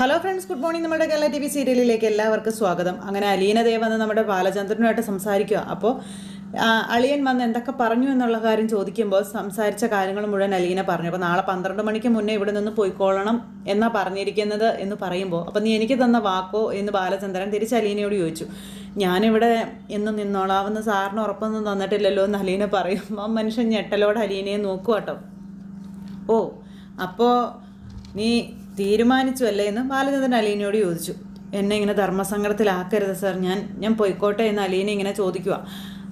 Hello friends good morning നമ്മുടെ Kerala T V സീരിയലിലേക്ക് എല്ലാവർക്കും സ്വാഗതം. അങ്ങനെ അലീന ദേവ് എന്ന് നമ്മുടെ ബാലചന്ദ്രനുമായിട്ട് സംസാരിക്കുക. അപ്പോൾ അളിയൻ വന്ന് എന്തൊക്കെ പറഞ്ഞു എന്നുള്ള കാര്യം ചോദിക്കുമ്പോൾ സംസാരിച്ച കാര്യങ്ങൾ മുഴുവൻ അലീന പറഞ്ഞു. അപ്പോൾ നാളെ പന്ത്രണ്ട് മണിക്ക് മുന്നേ ഇവിടെ നിന്ന് പോയിക്കോളണം എന്നാ പറഞ്ഞിരിക്കുന്നത് എന്ന് പറയുമ്പോൾ അപ്പം നീ എനിക്ക് തന്ന വാക്കോ എന്ന് ബാലചന്ദ്രൻ തിരിച്ച് അലീനയോട് ചോദിച്ചു. ഞാനിവിടെ എന്ന് നിന്നോളാവുന്ന സാറിന് ഉറപ്പൊന്നും തന്നിട്ടില്ലല്ലോ എന്ന് അലീന പറയും ആ മനുഷ്യൻ ഞെട്ടലോടെ അലീനയെ നോക്കുക കേട്ടോ ഓ അപ്പോൾ നീ തീരുമാനിച്ചു അല്ലേ എന്ന് ബാലചന്ദ്രൻ അലീനയോട് ചോദിച്ചു. എന്നെ ഇങ്ങനെ ധർമ്മസങ്കടത്തിലാക്കരുത് സാർ. ഞാൻ ഞാൻ പൊയ്ക്കോട്ടെ എന്ന് അലീന ഇങ്ങനെ ചോദിക്കുക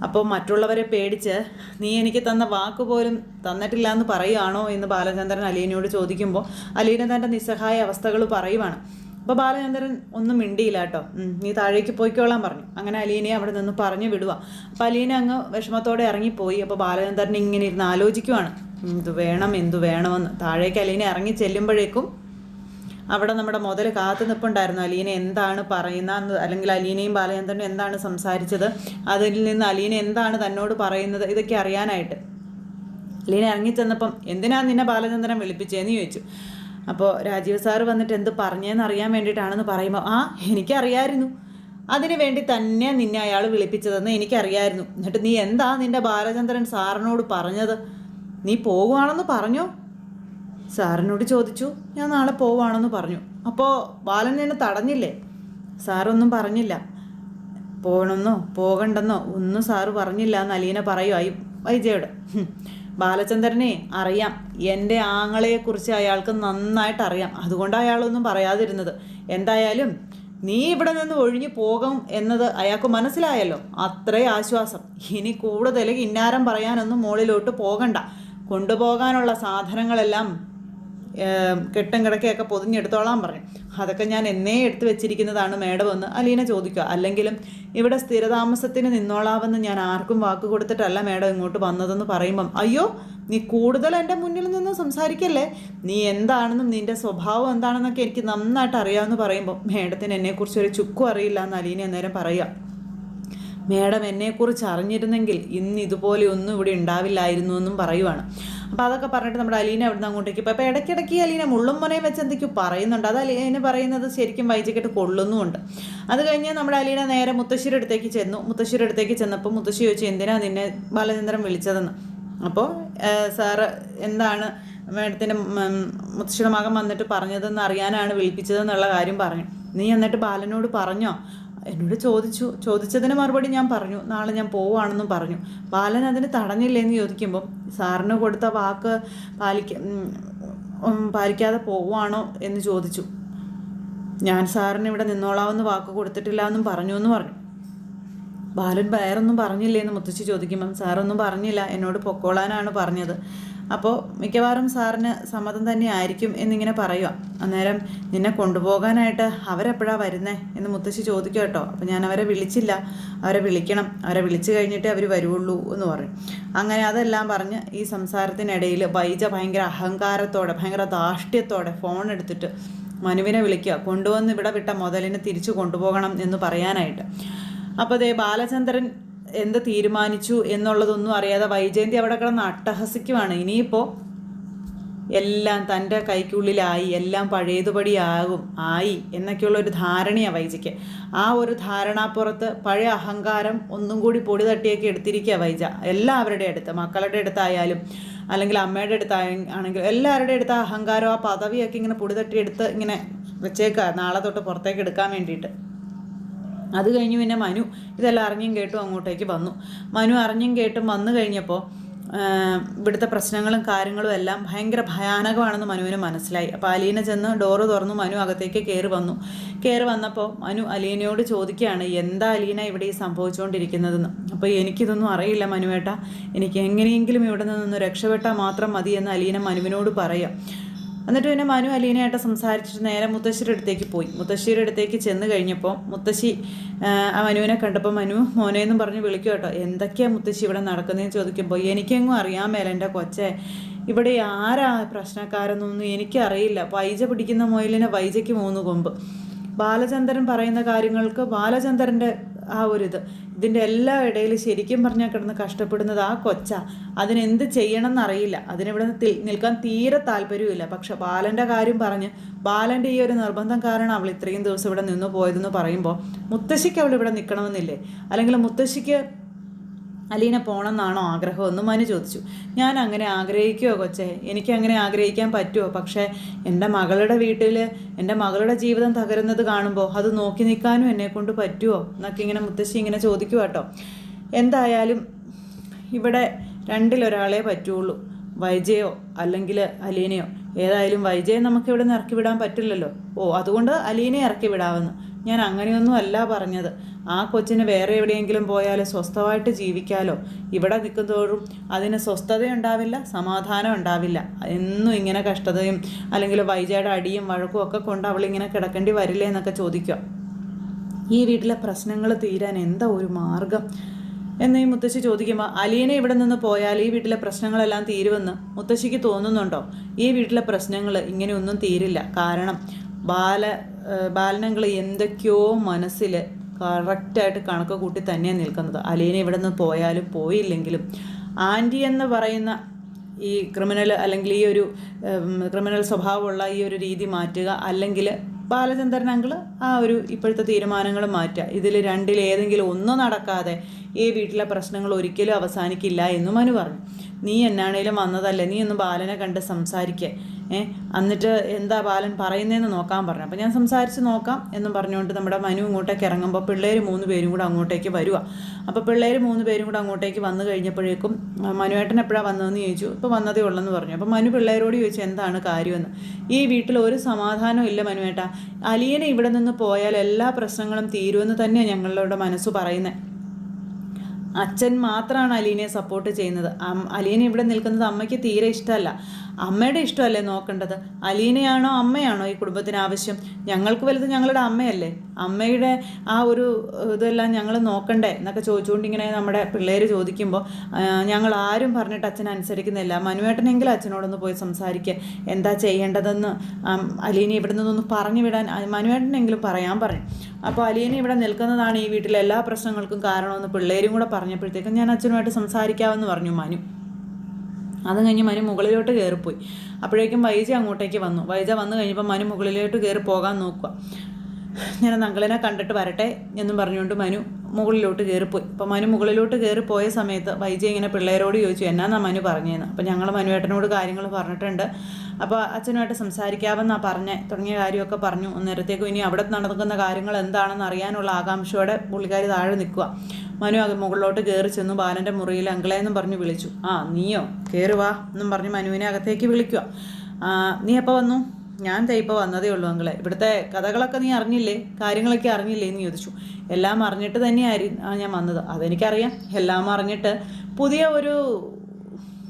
അപ്പോൾ മറ്റുള്ളവരെ പേടിച്ച് നീ എനിക്ക് തന്ന വാക്ക് പോലും തന്നിട്ടില്ല എന്ന് പറയുകയാണോ എന്ന് ബാലചന്ദ്രൻ അലീനയോട് ചോദിക്കുമ്പോൾ അലീന തന്റെ നിസ്സഹായ അവസ്ഥകൾ പറയുവാണ്. അപ്പോൾ ബാലചന്ദ്രൻ ഒന്നും മിണ്ടിയില്ല കേട്ടോ. നീ താഴേക്ക് പോയിക്കോളാൻ പറഞ്ഞു. അങ്ങനെ അലീനയെ അവിടെ നിന്ന് പറഞ്ഞു വിടുക അപ്പോൾ അലീന അങ്ങ് വിഷമത്തോടെ ഇറങ്ങിപ്പോയി. അപ്പോൾ ബാലചന്ദ്രൻ ഇങ്ങനെ ഇരുന്ന് ആലോചിക്കുവാണ്. എന്തു വേണം എന്തു വേണമെന്ന്. താഴേക്ക് അലീന ഇറങ്ങി ചെല്ലുമ്പോഴേക്കും അവിടെ നമ്മുടെ മുതൽ കാത്തു നിൽപ്പുണ്ടായിരുന്നു അലീന എന്താണ് പറയുന്നത് അല്ലെങ്കിൽ അലീനയും ബാലചന്ദ്രനും എന്താണ് സംസാരിച്ചത് അതിൽ നിന്ന് അലീന എന്താണ് തന്നോട് പറയുന്നത് ഇതൊക്കെ അറിയാനായിട്ട്. അലീന ഇറങ്ങിച്ചെന്നപ്പം എന്തിനാ നിന്നെ ബാലചന്ദ്രൻ വിളിപ്പിച്ചേന്ന് ചോദിച്ചു. അപ്പോൾ രാജീവ് സാറ് വന്നിട്ട് എന്ത് പറഞ്ഞേന്ന് അറിയാൻ വേണ്ടിയിട്ടാണെന്ന് പറയുമ്പോൾ ആ എനിക്കറിയായിരുന്നു. അതിനു വേണ്ടി തന്നെ നിന്നെ അയാൾ വിളിപ്പിച്ചതെന്ന് എനിക്കറിയായിരുന്നു. എന്നിട്ട് നീ എന്താ നിന്റെ ബാലചന്ദ്രൻ സാറിനോട് പറഞ്ഞത്? നീ പോകുവാണെന്ന് പറഞ്ഞോ? സാറിനോട് ചോദിച്ചു ഞാൻ നാളെ പോവാണെന്ന് പറഞ്ഞു. അപ്പോൾ ബാലൻ എന്നെ തടഞ്ഞില്ലേ? സാറൊന്നും പറഞ്ഞില്ല. പോകണമെന്നോ പോകണ്ടെന്നോ? ഒന്നും സാറ് പറഞ്ഞില്ല എന്ന് അലീന പറയുമായി വൈജയോട്. വൈജയുടെ ബാലചന്ദ്രനെ അറിയാം. എന്റെ ആങ്ങളെക്കുറിച്ച് അയാൾക്ക് നന്നായിട്ട് അറിയാം. അതുകൊണ്ട് അയാളൊന്നും പറയാതിരുന്നത്. എന്തായാലും നീ ഇവിടെ നിന്ന് ഒഴിഞ്ഞു പോകും എന്നത് അയാൾക്ക് മനസ്സിലായല്ലോ. അത്രേ ആശ്വാസം. ഇനി കൂടുതൽ കിന്നാരം പറയാനൊന്നും മുകളിലോട്ട് പോകണ്ട. കൊണ്ടുപോകാനുള്ള സാധനങ്ങളെല്ലാം കെട്ടും കിടക്കയൊക്കെ പൊതിഞ്ഞെടുത്തോളാൻ പറഞ്ഞു അതൊക്കെ ഞാൻ എന്നേ എടുത്തു വെച്ചിരിക്കുന്നതാണ് മേഡം എന്ന് അലീന ചോദിക്കുക. അല്ലെങ്കിലും ഇവിടെ സ്ഥിരതാമസത്തിന് നിന്നോളാവെന്ന് ഞാൻ ആർക്കും വാക്ക് കൊടുത്തിട്ടല്ല മേഡം ഇങ്ങോട്ട് വന്നതെന്ന് പറയുമ്പം അയ്യോ നീ കൂടുതൽ എന്റെ മുന്നിൽ നിന്ന് സംസാരിക്കല്ലേ? നീ എന്താണെന്നും നിന്റെ സ്വഭാവം എന്താണെന്നൊക്കെ എനിക്ക് നന്നായിട്ട് അറിയാമെന്ന് പറയുമ്പോൾ മേഡത്തിന് എന്നെക്കുറിച്ച് ഒരു ചുക്കും അറിയില്ല എന്ന് അലീന അന്നേരം പറയുക. മേഡം എന്നെക്കുറിച്ച് അറിഞ്ഞിരുന്നെങ്കിൽ ഇന്ന് ഇതുപോലെ ഒന്നും ഇവിടെ ഉണ്ടാവില്ലായിരുന്നു എന്നും പറയുവാണ്. അപ്പോൾ അതൊക്കെ പറഞ്ഞിട്ട് നമ്മുടെ അലീന അവിടുന്ന് അങ്ങോട്ടേക്ക് ഇപ്പോൾ അപ്പോൾ ഇടയ്ക്കിടയ്ക്ക് അലീന മുള്ളും മുനയും വെച്ച് എന്തൊക്കെയോ പറയുന്നുണ്ട്. അത് അലീന പറയുന്നത് ശരിക്കും വൈചക്കിട്ട് കൊള്ളുന്നുമുണ്ട്. അത് കഴിഞ്ഞ് നമ്മുടെ അലീന നേരെ മുത്തശ്ശിയുടെ അടുത്തേക്ക് ചെന്നു. മുത്തശ്ശിയുടെ അടുത്തേക്ക് ചെന്നപ്പോൾ മുത്തശ്ശി ചോദിച്ചു എന്തിനാണ് നിന്നെ ബാലചന്ദ്രൻ വിളിച്ചതെന്ന്? അപ്പോൾ സാറ് എന്താണ് മേഡത്തിന്റെ മുത്തശ്ശിയുടെ മകൻ വന്നിട്ട് പറഞ്ഞതെന്ന് അറിയാനാണ് വിളിപ്പിച്ചതെന്നുള്ള കാര്യം പറഞ്ഞു. നീ എന്നിട്ട് ബാലനോട് പറഞ്ഞോ? എന്നോട് ചോദിച്ചു. ചോദിച്ചതിന് മറുപടി ഞാൻ പറഞ്ഞു. നാളെ ഞാൻ പോവുകയാണെന്നും പറഞ്ഞു. ബാലൻ അതിന് തടഞ്ഞില്ലേന്ന് ചോദിക്കുമ്പം സാറിന് കൊടുത്ത വാക്ക് പാലിക്ക പാലിക്കാതെ പോവുകയാണോ എന്ന് ചോദിച്ചു. ഞാൻ സാറിന് ഇവിടെ നിന്നോളാമെന്ന് വാക്ക് കൊടുത്തിട്ടില്ല എന്നും പറഞ്ഞു. എന്ന് പറഞ്ഞു ബാലൻ വേറൊന്നും പറഞ്ഞില്ലേ എന്ന് മുത്തശ്ശി ചോദിക്കുമ്പം സാറൊന്നും പറഞ്ഞില്ല. എന്നോട് പൊക്കോളാനാണ് പറഞ്ഞത്. അപ്പോൾ മിക്കവാറും സാറിന് സമ്മതം തന്നെ ആയിരിക്കും എന്നിങ്ങനെ പറയുക അന്നേരം നിന്നെ കൊണ്ടുപോകാനായിട്ട് അവരെപ്പോഴാണ് വരുന്നേ എന്ന് മുത്തശ്ശി ചോദിക്കുക കേട്ടോ. അപ്പോൾ ഞാൻ അവരെ വിളിച്ചില്ല. അവരെ വിളിക്കണം. അവരെ വിളിച്ചു കഴിഞ്ഞിട്ടേ അവർ വരുള്ളൂ എന്ന് പറയും. അങ്ങനെ അതെല്ലാം പറഞ്ഞ് ഈ സംസാരത്തിനിടയിൽ വൈജ ഭയങ്കര അഹങ്കാരത്തോടെ ഭയങ്കര ധാഷ്ട്യത്തോടെ ഫോൺ എടുത്തിട്ട് മനുവിനെ വിളിക്കുക. കൊണ്ടുവന്ന് ഇവിടെ വിട്ട മുതലിനെ തിരിച്ചു കൊണ്ടുപോകണം എന്ന് പറയാനായിട്ട്. അപ്പോൾ അതേ ബാലചന്ദ്രൻ എന്ത് തീരുമാനിച്ചു എന്നുള്ളതൊന്നും അറിയാതെ വൈജയന്തി അവിടെ കിടന്ന് അട്ടഹസിക്കുവാണ്. ഇനിയിപ്പോൾ എല്ലാം തന്റെ കൈക്കുള്ളിലായി എല്ലാം പഴയതുപടിയാകും ആയി എന്നൊക്കെയുള്ള ഒരു ധാരണയാണ് വൈജയ്ക്ക്. ആ ഒരു ധാരണാപ്പുറത്ത് പഴയ അഹങ്കാരം ഒന്നും കൂടി പൊടി തട്ടിയൊക്കെ എടുത്തിരിക്കുക വൈജ. എല്ലാവരുടെ അടുത്ത് മക്കളുടെ അടുത്തായാലും അല്ലെങ്കിൽ അമ്മയുടെ അടുത്ത് ആണെങ്കിലും എല്ലാവരുടെ അടുത്ത് ആ അഹങ്കാരം ആ പദവിയൊക്കെ ഇങ്ങനെ പൊടി തട്ടിയെടുത്ത് ഇങ്ങനെ വെച്ചേക്കുക നാളെ തൊട്ട് പുറത്തേക്ക് എടുക്കാൻ വേണ്ടിയിട്ട്. അത് കഴിഞ്ഞ് പിന്നെ മനു ഇതെല്ലാം അറിഞ്ഞും കേട്ടും അങ്ങോട്ടേക്ക് വന്നു. മനു അറിഞ്ഞും കേട്ടും വന്നു കഴിഞ്ഞപ്പോൾ ഇവിടുത്തെ പ്രശ്നങ്ങളും കാര്യങ്ങളും എല്ലാം ഭയങ്കര ഭയാനകമാണെന്ന് മനുവിന് മനസ്സിലായി. അപ്പോൾ അലീന ചെന്ന് ഡോറ് തുറന്നു മനു അകത്തേക്ക് കയറി വന്നു. കയറി വന്നപ്പോൾ മനു അലീനയോട് ചോദിക്കുകയാണ് എന്താ അലീന ഇവിടെ ഈ സംഭവിച്ചുകൊണ്ടിരിക്കുന്നതെന്ന് അപ്പോൾ എനിക്കിതൊന്നും അറിയില്ല മനുവേട്ട. എനിക്ക് എങ്ങനെയെങ്കിലും ഇവിടെ നിന്നൊന്ന് രക്ഷപ്പെട്ടാൽ മാത്രം മതി എന്ന് അലീന മനുവിനോട് പറയാം. എന്നിട്ട് പിന്നെ മനു അലീനയായിട്ട് സംസാരിച്ചിട്ട് നേരെ മുത്തശ്ശിയുടെ അടുത്തേക്ക് പോയി. മുത്തശ്ശിയുടെ അടുത്തേക്ക് ചെന്ന് കഴിഞ്ഞപ്പോൾ മുത്തശ്ശി ആ, മനുവിനെ കണ്ടപ്പോൾ മനു മോനെ എന്നും പറഞ്ഞ് വിളിക്കും കേട്ടോ. എന്തൊക്കെയാണ് മുത്തശ്ശി ഇവിടെ നടക്കുന്നതെന്ന് ചോദിക്കുമ്പോൾ എനിക്കെങ്ങും അറിയാൻ മേല എന്റെ കൊച്ചെ. ഇവിടെ ആരാ പ്രശ്നക്കാരെന്നൊന്നും എനിക്കറിയില്ല. വൈജ പിടിക്കുന്ന മുയലിന് വൈജയ്ക്ക് മൂന്ന് കൊമ്പ്. ബാലചന്ദ്രൻ പറയുന്ന കാര്യങ്ങൾക്ക് ബാലചന്ദ്രന്റെ ആ ഒരു ഇത് ഇതിന്റെ എല്ലാ ഇടയിൽ ശരിക്കും പറഞ്ഞാൽ കിടന്ന് കഷ്ടപ്പെടുന്നത് ആ കൊച്ച. അതിനെന്ത് ചെയ്യണം എന്നറിയില്ല അതിനിവിടെ നിൽക്കാൻ തീരെ താല്പര്യമില്ല പക്ഷെ ബാലന്റെ കാര്യം പറഞ്ഞ് ബാലന്റെ ഈ ഒരു നിർബന്ധം കാരണം അവൾ ഇത്രയും ദിവസം ഇവിടെ നിന്ന് പോയതെന്ന് പറയുമ്പോൾ മുത്തശ്ശിക്ക് അവൾ ഇവിടെ നിൽക്കണമെന്നില്ലേ അല്ലെങ്കിൽ മുത്തശ്ശിക്ക് അലീന പോണമെന്നാണോ ആഗ്രഹം എന്ന് മനു ചോദിച്ചു. ഞാൻ അങ്ങനെ ആഗ്രഹിക്കുമോ കൊച്ചേ? എനിക്ക് അങ്ങനെ ആഗ്രഹിക്കാൻ പറ്റുമോ പക്ഷേ എന്റെ മകളുടെ വീട്ടിൽ എന്റെ മകളുടെ ജീവിതം തകരുന്നത് കാണുമ്പോൾ അത് നോക്കി നിൽക്കാനും എന്നെ കൊണ്ട് പറ്റുമോ എന്നൊക്കെ ഇങ്ങനെ മുത്തശ്ശി ഇങ്ങനെ ചോദിക്കുക കേട്ടോ എന്തായാലും ഇവിടെ രണ്ടിലൊരാളെ പറ്റുള്ളൂ. വൈജയോ അല്ലെങ്കിൽ അലീനയോ. ഏതായാലും വൈജയെ നമുക്ക് ഇവിടെ നിന്ന് ഇറക്കി വിടാൻ പറ്റില്ലല്ലോ. ഓ അതുകൊണ്ട് അലീനയെ ഇറക്കി വിടാമെന്ന്. ഞാൻ അങ്ങനെയൊന്നും അല്ല പറഞ്ഞത്. ആ കൊച്ചിന് വേറെ എവിടെയെങ്കിലും പോയാൽ സ്വസ്ഥമായിട്ട് ജീവിക്കാലോ? ഇവിടെ നിൽക്കുന്നതോറും അതിന് സ്വസ്ഥത ഉണ്ടാവില്ല സമാധാനം ഉണ്ടാവില്ല. എന്നും ഇങ്ങനെ കഷ്ടതയും അല്ലെങ്കിൽ വൈജയുടെ അടിയും വഴക്കും ഒക്കെ കൊണ്ട് അവളിങ്ങനെ കിടക്കേണ്ടി വരില്ലേ എന്നൊക്കെ ചോദിക്കുക. ഈ വീട്ടിലെ പ്രശ്നങ്ങൾ തീരാൻ എന്താ ഒരു മാർഗം? എന്ന് ഈ മുത്തശ്ശി ചോദിക്കുമ്പോൾ അലീനെ ഇവിടെ നിന്ന് പോയാൽ ഈ വീട്ടിലെ പ്രശ്നങ്ങളെല്ലാം തീരുമെന്ന് മുത്തശ്ശിക്ക് തോന്നുന്നുണ്ടോ? ഈ വീട്ടിലെ പ്രശ്നങ്ങൾ ഇങ്ങനെയൊന്നും തീരില്ല. കാരണം ബാല ബാലനങ്ങൾ എന്തൊക്കെയോ മനസ്സിൽ കറക്റ്റായിട്ട് കണക്ക് കൂട്ടി തന്നെയാണ് നിൽക്കുന്നത്. അലീന ഇവിടെ നിന്ന് പോയാലും പോയില്ലെങ്കിലും ആന്റി എന്ന് പറയുന്ന ഈ ക്രിമിനൽ അല്ലെങ്കിൽ ഈ ഒരു ക്രിമിനൽ സ്വഭാവമുള്ള ഈ ഒരു രീതി മാറ്റുക അല്ലെങ്കിൽ ബാലചന്ദ്രൻ അങ്കിൾ ആ ഒരു ഇപ്പോഴത്തെ തീരുമാനങ്ങൾ മാറ്റുക. ഇതിൽ രണ്ടിൽ ഏതെങ്കിലും ഒന്നും നടക്കാതെ ഈ വീട്ടിലെ പ്രശ്നങ്ങൾ ഒരിക്കലും അവസാനിക്കില്ല എന്നും മനു പറഞ്ഞു. നീ എന്നാണേലും വന്നതല്ലേ? നീ ഒന്ന് ബാലനെ കണ്ട് സംസാരിക്കേ. എന്നിട്ട് എന്താ ബാലൻ പറയുന്നതെന്ന് നോക്കാൻ പറഞ്ഞു. അപ്പോൾ ഞാൻ സംസാരിച്ച് നോക്കാം എന്നും പറഞ്ഞുകൊണ്ട് നമ്മുടെ മനു ഇങ്ങോട്ടേക്ക് ഇറങ്ങുമ്പോൾ പിള്ളേർ മൂന്ന് പേരും കൂടെ അങ്ങോട്ടേക്ക് വരിക അപ്പോൾ പിള്ളേർ മൂന്ന് പേരും കൂടെ അങ്ങോട്ടേക്ക് വന്നു കഴിഞ്ഞപ്പോഴേക്കും മനുവേട്ടൻ എപ്പോഴാണ് വന്നതെന്ന് ചോദിച്ചു. ഇപ്പോൾ വന്നതേ ഉള്ളെന്ന് പറഞ്ഞു. അപ്പോൾ മനു പിള്ളേരോട് ചോദിച്ചു എന്താണ് കാര്യമെന്ന്? ഈ വീട്ടിൽ ഒരു സമാധാനവും ഇല്ല മനുവേട്ട. അലിയനെ ഇവിടെ നിന്ന് പോയാൽ എല്ലാ പ്രശ്നങ്ങളും തീരുമെന്ന് തന്നെയാണ് ഞങ്ങളുടെ മനസ്സ് പറയുന്നത് അച്ഛൻ മാത്രമാണ് അലീനെ സപ്പോർട്ട് ചെയ്യുന്നത്. അലീന ഇവിടെ നിൽക്കുന്നത് അമ്മയ്ക്ക് തീരെ ഇഷ്ടമല്ല അമ്മയുടെ ഇഷ്ടമല്ലേ നോക്കേണ്ടത്? അലീനയാണോ അമ്മയാണോ ഈ കുടുംബത്തിന് ആവശ്യം? ഞങ്ങൾക്ക് വലുത് ഞങ്ങളുടെ അമ്മയല്ലേ? അമ്മയുടെ ആ ഒരു ഇതെല്ലാം ഞങ്ങൾ നോക്കണ്ടേ എന്നൊക്കെ ചോദിച്ചുകൊണ്ടിങ്ങനെ നമ്മുടെ പിള്ളേർ ചോദിക്കുമ്പോൾ ഞങ്ങൾ ആരും പറഞ്ഞിട്ട് അച്ഛൻ അനുസരിക്കുന്നില്ല. മനുവേട്ടനെങ്കിലും അച്ഛനോടൊന്ന് പോയി സംസാരിക്കുക എന്താ ചെയ്യേണ്ടതെന്ന് അലീന ഇവിടെ നിന്നൊന്ന് പറഞ്ഞു വിടാൻ മനുവേട്ടനെങ്കിലും പറയാൻ പറഞ്ഞു അപ്പോൾ അലീന ഇവിടെ നിൽക്കുന്നതാണ് ഈ വീട്ടിലെ എല്ലാ പ്രശ്നങ്ങൾക്കും കാരണമെന്ന് പിള്ളേരും കൂടെ പറഞ്ഞപ്പോഴത്തേക്കും ഞാൻ അച്ഛനുമായിട്ട് സംസാരിക്കാമെന്ന് പറഞ്ഞു മനു. അത് കഴിഞ്ഞ് മനു മുകളിലോട്ട് കയറിപ്പോയി. അപ്പോഴേക്കും വൈജ അങ്ങോട്ടേക്ക് വന്നു. വൈജ വന്നു കഴിഞ്ഞപ്പോൾ മനു മുകളിലോട്ട് കയറി പോകാൻ നോക്കുക ഞാൻ നങ്കളിനെ കണ്ടിട്ട് വരട്ടെ എന്നും പറഞ്ഞുകൊണ്ട് മനു മുകളിലോട്ട് കയറിപ്പോയി. അപ്പോൾ മനു മുകളിലോട്ട് കയറി പോയ സമയത്ത് വൈജ ഇങ്ങനെ പിള്ളേരോട് ചോദിച്ചു എന്നാന്നാ മനു പറഞ്ഞതെന്ന് അപ്പോൾ ഞങ്ങൾ മനുവേട്ടനോട് കാര്യങ്ങൾ പറഞ്ഞിട്ടുണ്ട്. അപ്പോൾ അച്ഛനുമായിട്ട് സംസാരിക്കാമെന്നാണ് പറഞ്ഞ തുടങ്ങിയ കാര്യമൊക്കെ പറഞ്ഞു. അന്നേരത്തേക്കും ഇനി അവിടെ നടക്കുന്ന കാര്യങ്ങൾ എന്താണെന്ന് അറിയാനുള്ള ആകാംക്ഷയോടെ പുള്ളിക്കാരി താഴെ നിൽക്കുക. മനു മുകളിലോട്ട് കയറി ചെന്നു ബാലന്റെ മുറിയിൽ അങ്കിളേന്നും പറഞ്ഞ് വിളിച്ചു. ആ നീയോ? കയറി വാ എന്നും പറഞ്ഞ് മനുവിനെ അകത്തേക്ക് വിളിക്കുക. നീ എപ്പോൾ വന്നു? ഞാൻ ദേ വന്നതേ ഉള്ളൂ അങ്കിളെ. ഇവിടുത്തെ കഥകളൊക്കെ നീ അറിഞ്ഞില്ലേ? കാര്യങ്ങളൊക്കെ അറിഞ്ഞില്ലേ? എന്ന് ചോദിച്ചു. എല്ലാം അറിഞ്ഞിട്ട് തന്നെയായിരുന്നു ഞാൻ വന്നത്. അതെനിക്കറിയാം. എല്ലാം അറിഞ്ഞിട്ട് പുതിയ ഒരു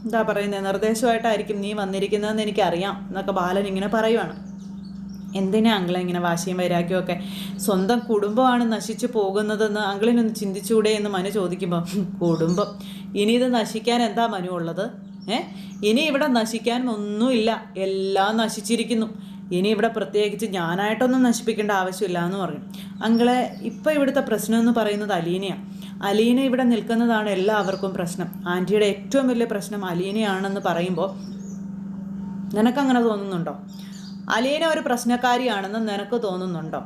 എന്താ പറയുന്നത് നിർദ്ദേശമായിട്ടായിരിക്കും നീ വന്നിരിക്കുന്നതെന്ന് എനിക്കറിയാം എന്നൊക്കെ ബാലൻ ഇങ്ങനെ പറയുവാണ്. എന്തിനാ അങ്കിളെ ഇങ്ങനെ വാശിയും വൈരാഗ്യവും സ്വന്തം കുടുംബമാണ് നശിച്ചു പോകുന്നതെന്ന് അങ്കിളിനൊന്ന് ചിന്തിച്ചൂടെ എന്ന് മനു ചോദിക്കുമ്പോൾ കുടുംബം. ഇനി ഇത് നശിക്കാൻ എന്താ മനു ഉള്ളത്? ഏ? ഇനി ഇവിടെ നശിക്കാൻ ഒന്നുമില്ല. എല്ലാം നശിച്ചിരിക്കുന്നു. ഇനി ഇവിടെ പ്രത്യേകിച്ച് ഞാനായിട്ടൊന്നും നശിപ്പിക്കേണ്ട ആവശ്യമില്ല എന്ന് പറഞ്ഞു അങ്കിളെ ഇപ്പം ഇവിടുത്തെ പ്രശ്നം എന്ന് പറയുന്നത് അലീനയാണ് അലീന ഇവിടെ നിൽക്കുന്നതാണ് എല്ലാവർക്കും പ്രശ്നം. ആന്റിയുടെ ഏറ്റവും വലിയ പ്രശ്നം അലീനയാണെന്ന് പറയുമ്പോൾ നിനക്കങ്ങനെ തോന്നുന്നുണ്ടോ? അലീന ഒരു പ്രശ്നക്കാരിയാണെന്ന് നിനക്ക് തോന്നുന്നുണ്ടോ?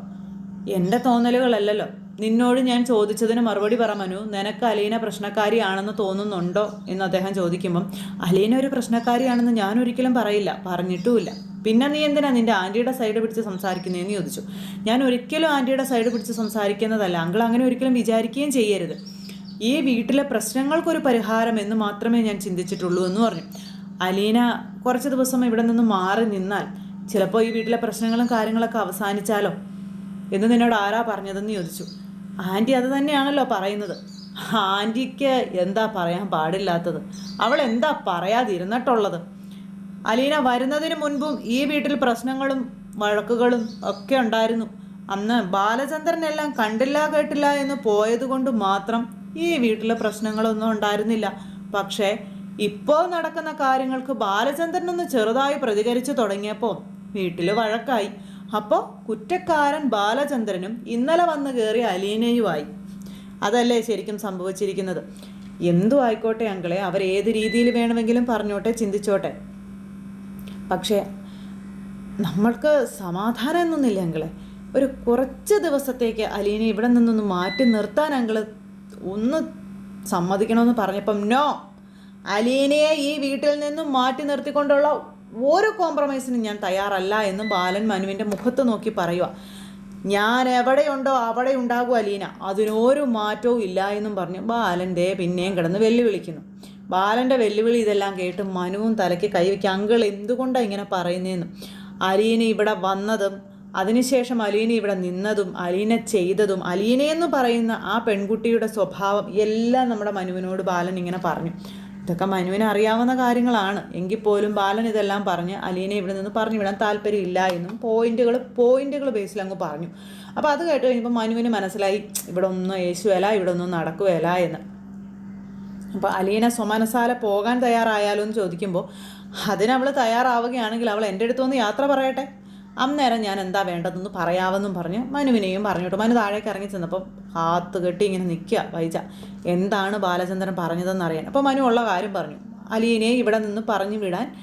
എന്റെ തോന്നലുകളല്ലല്ലോ. നിന്നോട് ഞാൻ ചോദിച്ചതിന് മറുപടി പറ മനു. നിനക്ക് അലീന പ്രശ്നക്കാരിയാണെന്ന് തോന്നുന്നുണ്ടോ എന്ന് അദ്ദേഹം ചോദിക്കുമ്പം അലീന ഒരു പ്രശ്നക്കാരിയാണെന്ന് ഞാൻ ഒരിക്കലും പറയില്ല. പറഞ്ഞിട്ടുമില്ല. പിന്നെ നീ എന്തിനാ നിന്റെ ആന്റിയുടെ സൈഡ് പിടിച്ച് സംസാരിക്കുന്നതെന്ന് ചോദിച്ചു. ഞാൻ ഒരിക്കലും ആന്റിയുടെ സൈഡ് പിടിച്ച് സംസാരിക്കുന്നതല്ല. അങ്കിൾ അങ്ങനെ ഒരിക്കലും വിചാരിക്കുകയും ചെയ്യരുത്. ഈ വീട്ടിലെ പ്രശ്നങ്ങൾക്കൊരു പരിഹാരം എന്ന് മാത്രമേ ഞാൻ ചിന്തിച്ചിട്ടുള്ളൂ എന്ന് പറഞ്ഞു. അലീന കുറച്ച് ദിവസം ഇവിടെ നിന്ന് മാറി നിന്നാൽ ചിലപ്പോൾ ഈ വീട്ടിലെ പ്രശ്നങ്ങളും കാര്യങ്ങളൊക്കെ അവസാനിച്ചാലോ എന്ന് നിന്നോട് ആരാ പറഞ്ഞതെന്ന് ചോദിച്ചു. ആന്റി അത് തന്നെയാണല്ലോ പറയുന്നത്. ആന്റിക്ക് എന്താ പറയാൻ പാടില്ലാത്തത്? അവൾ എന്താ പറയാതിരുന്നിട്ടുള്ളത്? അലീന വരുന്നതിന് മുൻപും ഈ വീട്ടിൽ പ്രശ്നങ്ങളും വഴക്കുകളും ഒക്കെ ഉണ്ടായിരുന്നു. അന്ന് ബാലചന്ദ്രനെല്ലാം കണ്ടില്ല കേട്ടില്ല എന്ന് പോയതുകൊണ്ട് മാത്രം ഈ വീട്ടിലെ പ്രശ്നങ്ങളൊന്നും ഉണ്ടായിരുന്നില്ല. പക്ഷേ ഇപ്പോൾ നടക്കുന്ന കാര്യങ്ങൾക്ക് ബാലചന്ദ്രനൊന്ന് ചെറുതായി പ്രതികരിച്ചു തുടങ്ങിയപ്പോൾ വീട്ടിൽ വഴക്കായി. അപ്പോൾ കുറ്റക്കാരൻ ബാലചന്ദ്രനും ഇന്നലെ വന്ന് കയറി അലീനയുമായി. അതല്ലേ ശരിക്കും സംഭവിച്ചിരിക്കുന്നത്? എന്തു ആയിക്കോട്ടെ അങ്കളെ അവർ ഏത് രീതിയിൽ വേണമെങ്കിലും പറഞ്ഞോട്ടെ ചിന്തിച്ചോട്ടെ. പക്ഷേ നമ്മൾക്ക് സമാധാനം എന്നൊന്നുമില്ല ഒരു കുറച്ച് ദിവസത്തേക്ക് അലീനെ ഇവിടെ നിന്നൊന്ന് മാറ്റി നിർത്താൻ അങ്കിൾ ഒന്ന് സമ്മതിക്കണമെന്ന് പറഞ്ഞപ്പം നോ! അലീനയെ ഈ വീട്ടിൽ നിന്നും മാറ്റി നിർത്തിക്കൊണ്ടുള്ള ഒരു കോംപ്രമൈസിനും ഞാൻ തയ്യാറല്ല എന്ന് ബാലൻ മനുവിന്റെ മുഖത്ത് നോക്കി പറയുക ഞാൻ എവിടെയുണ്ടോ അവിടെ ഉണ്ടാകും അലീന. അതിനൊരു മാറ്റവും ഇല്ല എന്നും പറഞ്ഞു. ബാലൻ ദേ പിന്നെയും കിടന്ന് വെല്ലുവിളിക്കുന്നു. ബാലന്റെ വെല്ലുവിളി ഇതെല്ലാം കേട്ട് മനുവും തലയ്ക്ക് കൈവയ്ക്കുക അങ്കിൾ എന്തുകൊണ്ടാണ് ഇങ്ങനെ പറയുന്നതെന്നും അലീന ഇവിടെ വന്നതും അതിനുശേഷം അലീന ഇവിടെ നിന്നതും അലീന ചെയ്തതും അലീന എന്ന് പറയുന്ന ആ പെൺകുട്ടിയുടെ സ്വഭാവം എല്ലാം നമ്മുടെ മനുവിനോട് ബാലൻ ഇങ്ങനെ പറഞ്ഞു. ഇതൊക്കെ മനുവിന് അറിയാവുന്ന കാര്യങ്ങളാണ്. എങ്കിൽ പോലും ബാലൻ ഇതെല്ലാം പറഞ്ഞ് അലീനെ ഇവിടെ നിന്ന് പറഞ്ഞു വിടാൻ താല്പര്യമില്ല എന്നും പോയിന്റുകൾ പോയിന്റുകൾ ബേസിൽ അങ്ങ് പറഞ്ഞു. അപ്പോൾ അത് കേട്ട് കഴിഞ്ഞപ്പോൾ മനുവിന് മനസ്സിലായി ഇവിടെ ഒന്നും യേശുവല ഇവിടെ ഒന്നും നടക്കുകയല്ല എന്ന്. അപ്പോൾ അലീന സ്വമനസാല പോകാൻ തയ്യാറായാലോ എന്ന് ചോദിക്കുമ്പോൾ അതിനവൾ തയ്യാറാവുകയാണെങ്കിൽ അവൾ എന്റെ അടുത്തൊന്ന് യാത്ര പറയട്ടെ. അന്നേരം ഞാൻ എന്താ വേണ്ടതെന്ന് പറയാമെന്നും പറഞ്ഞു മനുവിനെയും പറഞ്ഞിട്ടു മനു താഴേക്ക് ഇറങ്ങി ചെന്നപ്പോൾ ഹാത്ത് കെട്ടി ഇങ്ങനെ നിൽക്കുക വൈജ. എന്താണ് ബാലചന്ദ്രൻ പറഞ്ഞതെന്ന് അറിയാൻ. അപ്പോൾ മനു ഉള്ള കാര്യം പറഞ്ഞു. അലീനെ ഇവിടെ നിന്ന് പറഞ്ഞു വിടാൻ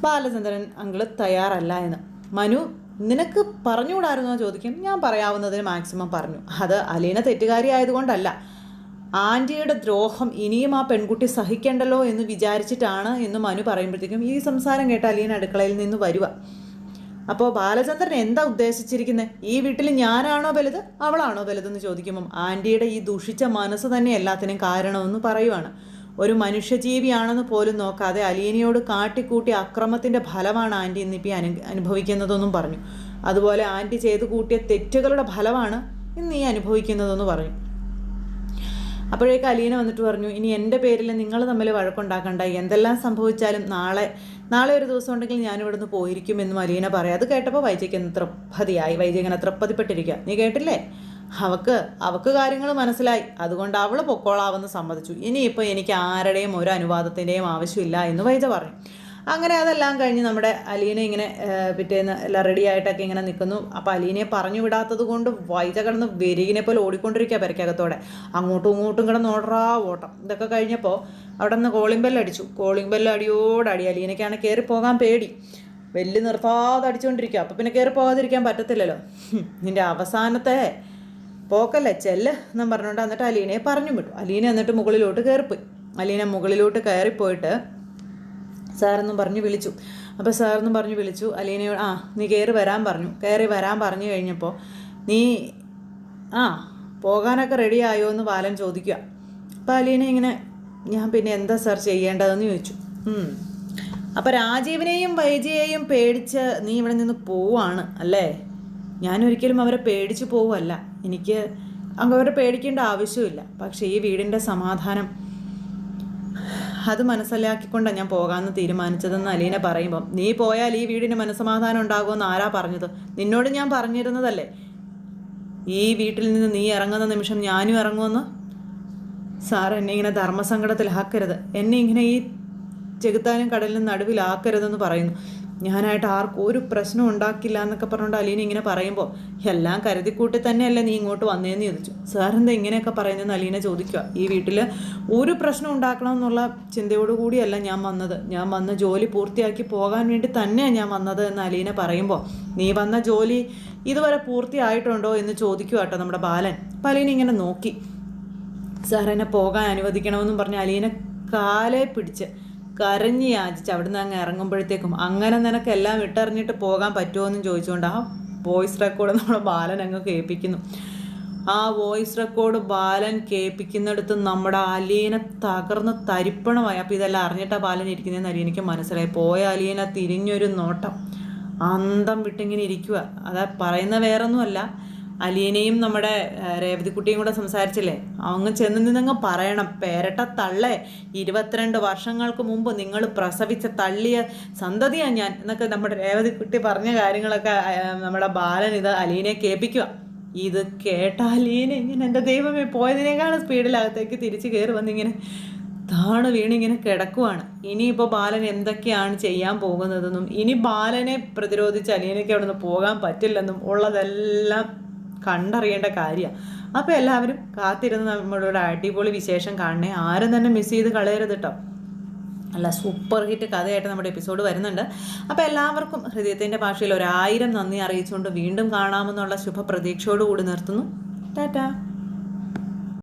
ബാലചന്ദ്രൻ അങ്കിൾ തയ്യാറല്ല എന്ന്. മനു നിനക്ക് പറഞ്ഞുകൂടായിരുന്നോ? ചോദിക്കും. ഞാൻ പറയാവുന്നതിന് മാക്സിമം പറഞ്ഞു. അത് അലീന തെറ്റുകാരി ആയതുകൊണ്ടല്ല. ആന്റിയുടെ ദ്രോഹം ഇനിയും ആ പെൺകുട്ടി സഹിക്കേണ്ടല്ലോ എന്ന് വിചാരിച്ചിട്ടാണ് എന്ന് മനു പറയുമ്പോഴത്തേക്കും ഈ സംസാരം കേട്ട അലീന അടുക്കളയിൽ നിന്ന് വരുക. അപ്പോൾ ബാലചന്ദ്രൻ എന്താ ഉദ്ദേശിച്ചിരിക്കുന്നത് ഈ വീട്ടിൽ ഞാനാണോ വലുത്? അവളാണോ വലുതെന്ന് ചോദിക്കുമ്പം ആന്റിയുടെ ഈ ദുഷിച്ച മനസ്സ് തന്നെ എല്ലാത്തിനും കാരണമെന്ന് പറയുവാണ്. ഒരു മനുഷ്യജീവിയാണെന്ന് പോലും നോക്കാതെ അലീനയോട് കാട്ടിക്കൂട്ടി അക്രമത്തിന്റെ ഫലമാണ് ആന്റി ഇന്നിപ്പോൾ അനു അനുഭവിക്കുന്നതെന്നും പറഞ്ഞു. അതുപോലെ ആന്റി ചെയ്തു കൂട്ടിയ തെറ്റുകളുടെ ഫലമാണ് ഇന്ന് ഈ അനുഭവിക്കുന്നതെന്ന് പറഞ്ഞു. അപ്പോഴേക്ക് അലീന വന്നിട്ട് പറഞ്ഞു ഇനി എന്റെ പേരിൽ നിങ്ങൾ തമ്മിൽ വഴക്കുണ്ടാക്കണ്ട. എന്തെല്ലാം സംഭവിച്ചാലും നാളെ നാളെ ഒരു ദിവസം ഉണ്ടെങ്കിൽ ഞാൻ പോയിരിക്കും പോയിരിക്കുമെന്നും അലീന പറയാം. അത് കേട്ടപ്പോൾ വൈജയ്ക്ക് തൃപ്തിയായി. വൈജയ് ഇങ്ങനെ തൃപ്തിപ്പെട്ടിരിക്കുക നീ കേട്ടില്ലേ? അവക്ക് അവക്ക് കാര്യങ്ങൾ മനസ്സിലായി. അതുകൊണ്ട് അവൾ പൊക്കോളാവെന്ന് സമ്മതിച്ചു. ഇനിയിപ്പോൾ എനിക്ക് ആരുടെയും ഒരു അനുവാദത്തിന്റെയും ആവശ്യമില്ല എന്ന് വൈജ പറഞ്ഞു അങ്ങനെ അതെല്ലാം കഴിഞ്ഞ് നമ്മുടെ അലീന ഇങ്ങനെ പിറ്റേന്ന് എല്ലാം റെഡി ആയിട്ടൊക്കെ ഇങ്ങനെ നിൽക്കുന്നു അപ്പോൾ അലീനയെ പറഞ്ഞു വിടാത്തത് കൊണ്ട് വൈജ കിടന്ന് വെരികിനെ പോലെ ഓടിക്കൊണ്ടിരിക്കുക പെരക്കകത്തോടെ. അങ്ങോട്ടും ഇങ്ങോട്ടും കിടന്ന് ഓടറാ ഓട്ടം. ഇതൊക്കെ കഴിഞ്ഞപ്പോൾ അവിടെ നിന്ന് കോളിംഗ് ബെല്ലടിച്ചു കോളിംഗ് ബെല്ല് അടിയോടടി. അലീനയ്ക്കാണ് കയറി പോകാൻ പേടി. വെല്ല് നിർത്താതെ അടിച്ചുകൊണ്ടിരിക്കുക അപ്പോൾ പിന്നെ കയറി പോകാതിരിക്കാൻ പറ്റത്തില്ലല്ലോ. നിന്റെ അവസാനത്തെ പോക്കല്ലേ? ചെല്ല് എന്നും പറഞ്ഞുകൊണ്ട് എന്നിട്ട് അലീനയെ പറഞ്ഞു വിട്ടു. അലീന എന്നിട്ട് മുകളിലോട്ട് കയറിപ്പോയി അലീന മുകളിലോട്ട് കയറിപ്പോയിട്ട് സാറെന്നും പറഞ്ഞു വിളിച്ചു. അപ്പോൾ സാറെന്നും പറഞ്ഞു വിളിച്ചു. അലീനയോട് ആ നീ കയറി വരാൻ പറഞ്ഞു. കയറി വരാൻ പറഞ്ഞു കഴിഞ്ഞപ്പോൾ നീ ആ പോകാനൊക്കെ റെഡി ആയോ എന്ന് ബാലൻ ചോദിക്കുക. അപ്പോൾ അലീന ഇങ്ങനെ ഞാൻ പിന്നെ എന്താ സാർ ചെയ്യേണ്ടതെന്ന് ചോദിച്ചു. അപ്പോൾ രാജീവിനെയും വൈജയെയും പേടിച്ച് നീ ഇവിടെ നിന്ന് പോവാണ് അല്ലേ? ഞാനൊരിക്കലും അവരെ പേടിച്ച് പോവല്ല. എനിക്ക് അവരെ പേടിക്കേണ്ട ആവശ്യമില്ല. പക്ഷേ ഈ വീടിന്റെ സമാധാനം അത് മനസ്സിലാക്കിക്കൊണ്ടാണ് ഞാൻ പോകാമെന്ന് തീരുമാനിച്ചതെന്ന് അലീന പറയുമ്പം നീ പോയാൽ ഈ വീടിന് മനസ്സമാധാനം ഉണ്ടാകുമെന്ന് ആരാ പറഞ്ഞത്? നിന്നോട് ഞാൻ പറഞ്ഞിരുന്നതല്ലേ? ഈ വീട്ടിൽ നിന്ന് നീ ഇറങ്ങുന്ന നിമിഷം ഞാനും ഇറങ്ങുമെന്ന്? സാർ എന്നെ ഇങ്ങനെ ധർമ്മസങ്കടത്തിലാക്കരുത്. എന്നെ ഇങ്ങനെ ഈ ചെകുത്താനും കടലിനും നടുവിലാക്കരുതെന്ന് പറയുന്നു. ഞാനായിട്ട് ആർക്കും ഒരു പ്രശ്നം ഉണ്ടാക്കില്ല എന്നൊക്കെ പറഞ്ഞുകൊണ്ട് അലീന ഇങ്ങനെ പറയുമ്പോൾ എല്ലാം കരുതിക്കൂട്ടി തന്നെയല്ലേ നീ ഇങ്ങോട്ട് വന്നേന്ന് ചോദിച്ചു. സാറെന്താ ഇങ്ങനെയൊക്കെ പറയുന്നതെന്ന് അലീന ചോദിക്കുക ഈ വീട്ടിൽ ഒരു പ്രശ്നം ഉണ്ടാക്കണം എന്നുള്ള ചിന്തയോടുകൂടിയല്ല ഞാൻ വന്നത്. ഞാൻ വന്ന ജോലി പൂർത്തിയാക്കി പോകാൻ വേണ്ടി തന്നെയാണ് ഞാൻ വന്നത് എന്ന് അലീന പറയുമ്പോൾ നീ വന്ന ജോലി ഇതുവരെ പൂർത്തിയായിട്ടുണ്ടോ എന്ന് ചോദിക്കുക കേട്ടോ നമ്മുടെ ബാലൻ. അപ്പം അലീന ഇങ്ങനെ നോക്കി. സാർ എന്നെ പോകാൻ അനുവദിക്കണമെന്നും പറഞ്ഞ് അലീന കാലെ പിടിച്ച് കരഞ്ഞ് യാചിച്ച് അവിടുന്ന് അങ്ങ് ഇറങ്ങുമ്പോഴത്തേക്കും അങ്ങനെ നിനക്ക് എല്ലാം ഇട്ടറിഞ്ഞിട്ട് പോകാൻ പറ്റുമോ എന്നും ചോദിച്ചുകൊണ്ട് ആ വോയിസ് റെക്കോർഡ് നമ്മുടെ ബാലൻ അങ്ങ് കേൾപ്പിക്കുന്നു. ആ വോയിസ് റെക്കോർഡ് ബാലൻ കേൾപ്പിക്കുന്നിടത്ത് നമ്മുടെ അലീനെ തകർന്ന് തരിപ്പണമായി. അപ്പോൾ ഇതെല്ലാം അറിഞ്ഞിട്ടാണ് ബാലൻ ഇരിക്കുന്നതെന്ന് അലീനയ്ക്ക് മനസ്സിലായി. പോയ അലീന തിരിഞ്ഞൊരു നോട്ടം. അന്തം വിട്ടിങ്ങനെ ഇരിക്കുക അതാ പറയുന്ന വേറൊന്നുമല്ല. അലീനയും നമ്മുടെ രേവതിക്കുട്ടിയും കൂടെ സംസാരിച്ചില്ലേ? അങ്ങ് ചെന്ന് നിന്നങ്ങ് പറയണം. പേരട്ട തള്ളെ ഇരുപത്തിരണ്ട് വർഷങ്ങൾക്ക് മുമ്പ് നിങ്ങൾ പ്രസവിച്ച തള്ളിയ സന്തതിയാണ് ഞാൻ എന്നൊക്കെ നമ്മുടെ രേവതിക്കുട്ടി പറഞ്ഞ കാര്യങ്ങളൊക്കെ നമ്മുടെ ബാലൻ ഇത് അലീനയെ കേൾപ്പിക്കുക. ഇത് കേട്ട അലീന ഇങ്ങനെ എന്റെ ദൈവമേ പോയതിനേക്കാളും സ്പീഡിലകത്തേക്ക് തിരിച്ച് കയറി വന്നിങ്ങനെ താണു വീണിങ്ങനെ കിടക്കുവാണ്. ഇനിയിപ്പോൾ ബാലൻ എന്തൊക്കെയാണ് ചെയ്യാൻ പോകുന്നതെന്നും ഇനി ബാലനെ പ്രതിരോധിച്ച് അലീനയ്ക്ക് അവിടെ നിന്ന് പോകാൻ പറ്റില്ലെന്നും ഉള്ളതെല്ലാം കണ്ടറിയേണ്ട കാര്യമാണ് അപ്പോൾ എല്ലാവരും കാത്തിരുന്ന് നമ്മളോട് അടിപൊളി വിശേഷം കാണണേ. ആരും തന്നെ മിസ് ചെയ്ത് കളയരുത് കേട്ടോ അല്ല സൂപ്പർ ഹിറ്റ് കഥയായിട്ട് നമ്മുടെ എപ്പിസോഡ് വരുന്നുണ്ട്. അപ്പോൾ എല്ലാവർക്കും ഹൃദയത്തിന്റെ ഭാഷയിൽ ഒരായിരം നന്ദി അറിയിച്ചുകൊണ്ട് വീണ്ടും കാണാമെന്നുള്ള ശുഭപ്രതീക്ഷയോടുകൂടി നിർത്തുന്നു. ടാറ്റാ.